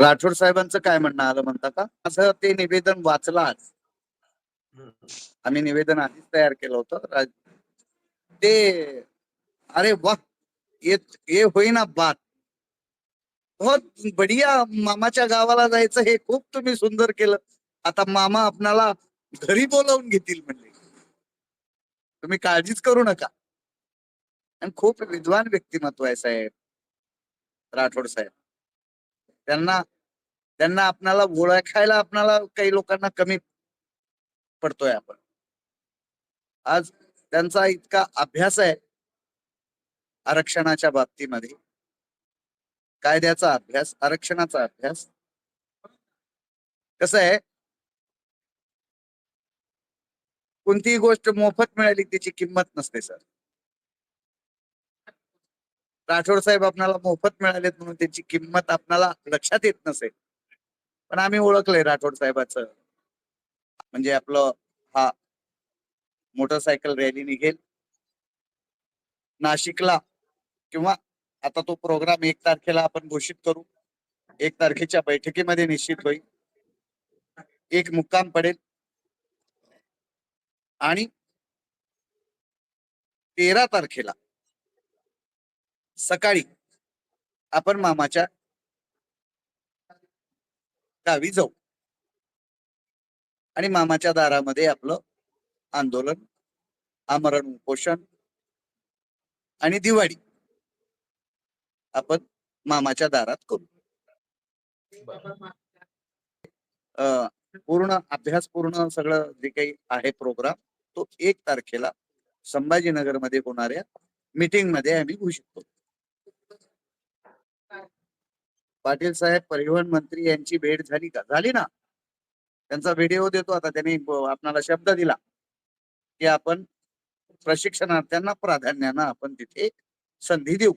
राठोड साहेबांचं काय म्हणणं आलं म्हणता का? असं ते निवेदन वाचलं आज. आम्ही निवेदन आधीच तयार केलं होतं. राज- ते अरे वा ये ये होईना बात. बहुत बढिया मामाच्या गावाला जायचं हे खूप तुम्ही सुंदर केलं. आता मामा आपणाला घरी बोलावून घेतील म्हणले. तुम्ही काळजीच करू नका. आणि खूप विद्वान व्यक्तिमत्व आहे साहेब राठोड साहेब. त्यांना त्यांना आपणाला ओळखायला आपणाला काही लोकांना कमी पडतोय आपण. आज त्यांचा इतका अभ्यास आहे आरक्षणाच्या बाबतीमध्ये. कायद्याचा अभ्यास आरक्षणाचा अभ्यास. कसं आहे? कोणतीही गोष्ट मोफत मिळाली त्याची किंमत नसते सर. राठोड साहेब आपणाला मोफत मिळालेत म्हणून त्याची किंमत आपणाला लक्षात येत नसेल. पण आम्ही ओळखलंय राठोड साहेबाचं. म्हणजे आपलं हा मोटरसायकल रॅली निघेल. नाशिकला किंवा आता तो प्रोग्राम एक तारखेला आपण घोषित करू. एक तारखेच्या बैठकीमध्ये निश्चित होईल. एक मुक्काम पडेल. आणि तेरा तारखेला सकाळी आपण मामाच्या गावी जाऊ. आणि मामाच्या दारामध्ये आपलं आंदोलन आमरण उपोषण आणि दिवाळी आपण मामाच्या दारात करू. पूर्ण अभ्यास पूर्ण सगळं जे काही आहे प्रोग्राम तो एक तारखेला संभाजीनगरमध्ये होणाऱ्या मीटिंगमध्ये आम्ही घोषित करू पाटील साहेब परिवहन मंत्री यांची भेट झाली का? झाली ना. त्यांचा व्हिडिओ देतो आता त्यांनी आपणाला शब्द दिला. की आपण प्रशिक्षणार्थ्यांना प्राधान्यानं आपण तिथे संधी देऊ.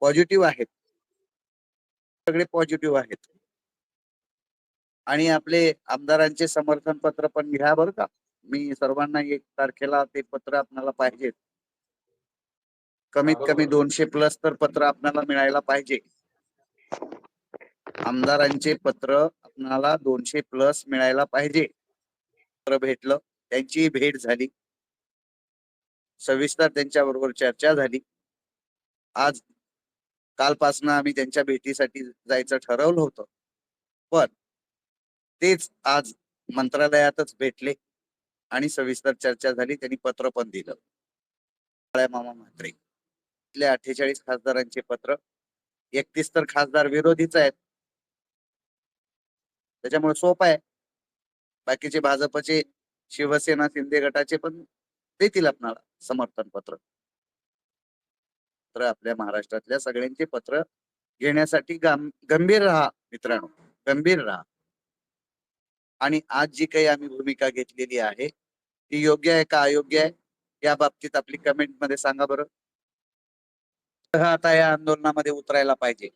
पॉझिटिव्ह आहेत. सगळे पॉझिटिव्ह आहेत. आणि आपले आमदारांचे समर्थन पत्र पण घ्या बरं का. मी सर्वांना एक तारखेला ते पत्र आपल्याला पाहिजे. कमीत कमी दोनशे प्लस तर पत्र आपल्याला मिळायला पाहिजे. आमदारांचे पत्र आपणाला दोनशे प्लस मिळायला पाहिजे. पत्र भेटलं त्यांची भेट झाली. सविस्तर त्यांच्या बरोबर चर्चा झाली. आज कालपासनं आम्ही त्यांच्या भेटीसाठी जायचं ठरवलं होतं. पण तेच आज मंत्रालयातच भेटले आणि सविस्तर चर्चा झाली त्यांनी पत्र पण दिलं. मामा म्हात्रे. इथल्या अठ्ठेचाळीस खासदारांचे पत्र एकतीस तर खासदार विरोधीच आहेत. त्याच्यामुळे सोप आहे. बाकीचे भाजपचे शिवसेना शिंदे गटाचे पण देतील आपणाला समर्थन पत्र तर आपल्या महाराष्ट्रातल्या सगळ्यांचे पत्र घेण्यासाठी गंभीर राहा मित्रांनो गंभीर राहा. आणि आज जी काही आम्ही भूमिका घेतलेली आहे ती योग्य आहे का अयोग्य आहे? या बाबतीत आपली कमेंटमध्ये सांगा बरं. आता या आंदोलनामध्ये उतरायला पाहिजे.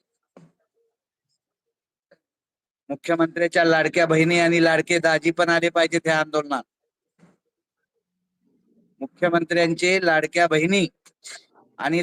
मुख्यमंत्र्याच्या लाडक्या बहिणी आणि लाडके दाजी पण आले पाहिजेत त्या आंदोलनात. मुख्यमंत्र्यांचे लाडक्या बहिणी आणि